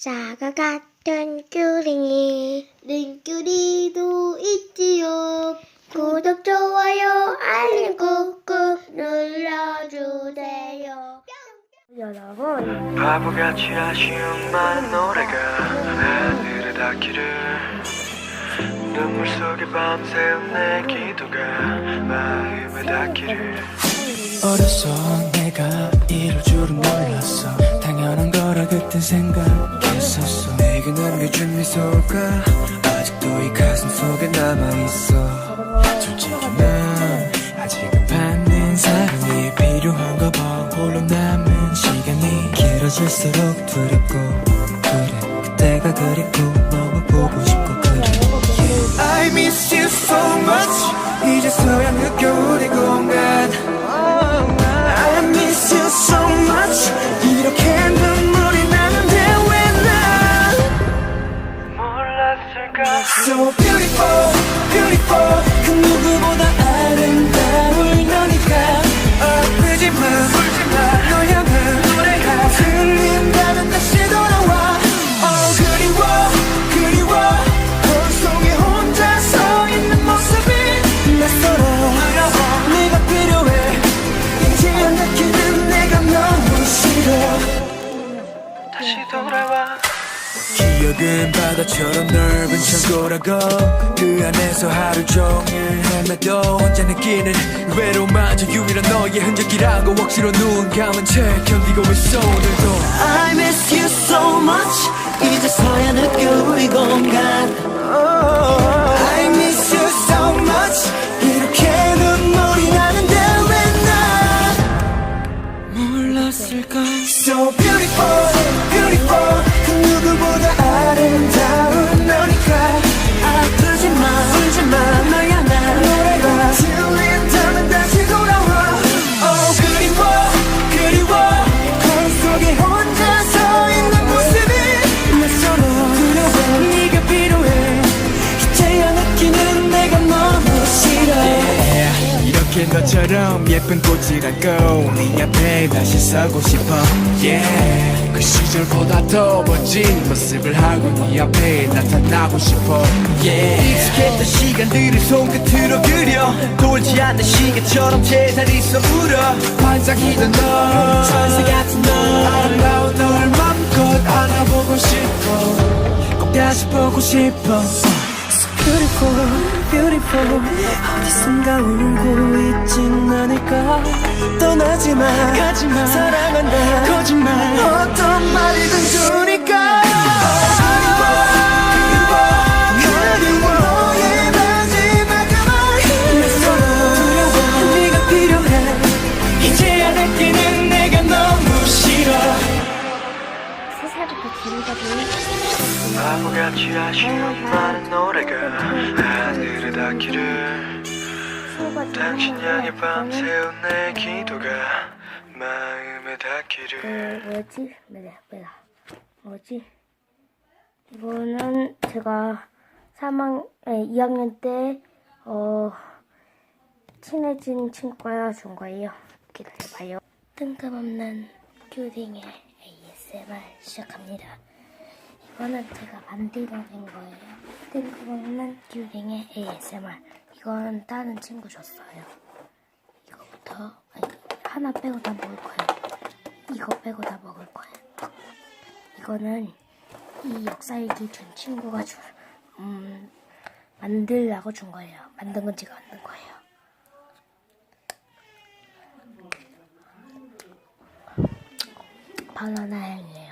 사과 같은 큐링이 링큐리도 있지요. 구독 좋아요 알림 꾹꾹 눌러주세요. 여러분. 바보같이 아쉬운 많은 노래가 하늘에 닿기를 눈물 속에 밤새운 내 기도가 마음에 닿기를. 어렸어 내가 이럴 줄은 몰랐어. 당연한 거라 그땐 생각했었어. 내게 남겨준 미소가 아직도 이 가슴 속에 남아있어. 솔직히 난 아직은 받는 사랑이 필요한가 봐. 홀로 남은 시간이 길어질수록 두렵고 그래. 그때가 그립고 기억은 바다처럼 넓은 창고라고 그 안에서 하루 종일 헤매도 혼자 느끼는 외로움마저 유일한 너의 흔적이라고 억지로 눈 감은 채 견디고 있어 오늘도. I miss you so much. 이제서야 느껴 우리 공간. I miss you so much. 이렇게 눈물이 나는데 왜 난 몰랐을까? So beautiful beautiful 그 누구보다 아름다운 이렇게 너처럼 예쁜 꽃이라고 네 앞에 다시 서고 싶어. Yeah. 그 시절보다 더 멋진 모습을 하고 네 앞에 나타나고 싶어. Yeah. 익숙했던 시간들을 손끝으로 그려. 돌지 않는 시계처럼 제자리서 울어 반짝이던 너 천사 같은 너 아름다운 너를 맘껏 안아보고 싶어. 꼭 다시 보고 싶어 Beautiful, beautiful. 어디선가 울고 있진 않을까? 떠나지 마 가지 마 사랑한다. 거짓말. 어떤 말이든 좋으 바보같이 아쉬운 많은 노래가 하늘에 닿기를 당신 향해 밤새운 내 기도가 마음에 닿기를 그 뭐였지? 뭐야 뭐야 뭐지? 이거는 제가 3학 아니, 2학년 때 어, 친해진 친구가 준 거예요. 기다려봐요. 뜬금없는 큐딩의 ASMR 시작합니다. 이거는 제가 만들어낸 거예요. 뜬금없는 큐딩의 ASMR. 이건 다른 친구 줬어요. 이거부터 아니, 하나 빼고 다 먹을 거예요. 이거 빼고 다 먹을 거예요. 이거는 이 역사일기 준 친구가 주, 음, 만들라고 준 거예요. 만든 건 제가 만든 거예요. 바나나 향이에요.